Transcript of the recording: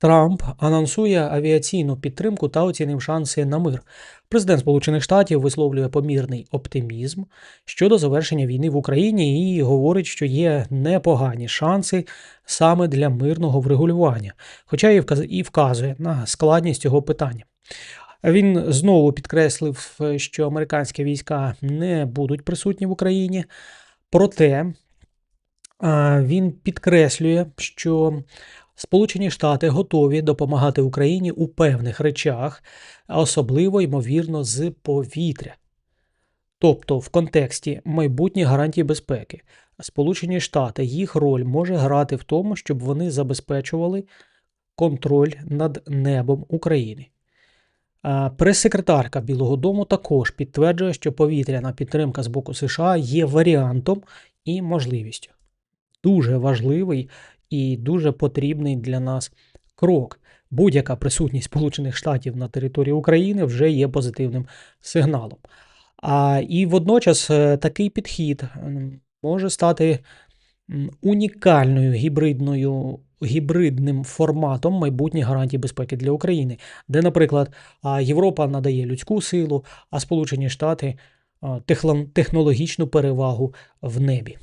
Трамп анонсує авіаційну підтримку та оцінив шанси на мир. Президент Сполучених Штатів висловлює помірний оптимізм щодо завершення війни в Україні і говорить, що є непогані шанси саме для мирного врегулювання, хоча і вказує на складність цього питання. Він знову підкреслив, що американські війська не будуть присутні в Україні, проте він підкреслює, що Сполучені Штати готові допомагати Україні у певних речах, а особливо, ймовірно, з повітря. Тобто, в контексті майбутніх гарантій безпеки, Сполучені Штати їх роль може грати в тому, щоб вони забезпечували контроль над небом України. Прес-секретарка Білого Дому також підтверджує, що повітряна підтримка з боку США є варіантом і можливістю. Дуже важливий і дуже потрібний для нас крок. Будь-яка присутність Сполучених Штатів на території України вже є позитивним сигналом. А і водночас е, такий підхід може стати унікальною гібридною гібридним форматом майбутніх гарантій безпеки для України, де, наприклад, Європа надає людську силу, а Сполучені Штати технологічну перевагу в небі.